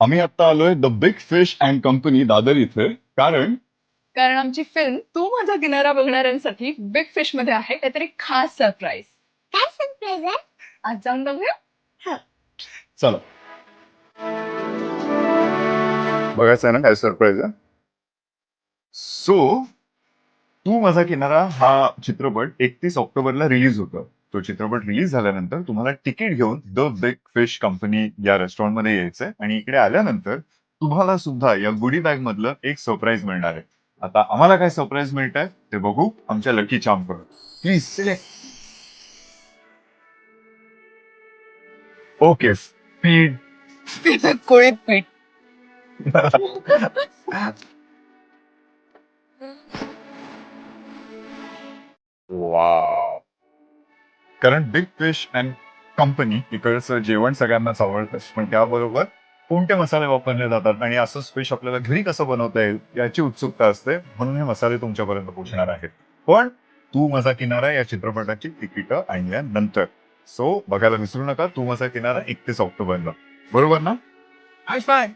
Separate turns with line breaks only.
आम्ही आता आलोय the big fish and company Dadar इथे. कारण?
कारण आमची फिल्म तू माझा किनारा बघणाऱ्यांसाठी बिग फिशमध्ये आहे. काहीतरी खास सरप्राईज
काय सरप्राईज आहे?
आज जाऊन बघूया.
चला. बघायचं आहे ना काय सरप्राईज आहे? सो तू माझा किनारा हा चित्रपट एकतीस ऑक्टोबरला रिलीज होतो. तो चित्रपट रिलीज झाल्यानंतर तुम्हाला तिकीट घेऊन द बिग फिश कंपनी या रेस्टॉरंटमध्ये यायचंय. आणि इकडे आल्यानंतर तुम्हाला सुद्धा या गुडी बॅग मधलं एक सरप्राईज मिळणार आहे. आता आम्हाला काय सरप्राईज मिळत आहे ते बघू. आमच्या लकी चामकडून. प्लीज सिलेक्ट ओके स्पीड
कोळीत पीठ.
वाव कारण बिग फिश अँड कंपनी इकडचं जेवण सगळ्यांनाच आवडतं पण त्याबरोबर कोणते मसाले वापरले जातात आणि असंच फिश आपल्याला घरी कसं बनवता येईल याची उत्सुकता असते म्हणून हे मसाले तुमच्यापर्यंत पोहोचणार आहेत. पण तू माझा किनारा या चित्रपटाची तिकीटं आणल्यानंतर. सो बघायला विसरू नका तू माझा किनारा एकतीस ऑक्टोबरला. बरोबर ना? हाय फाय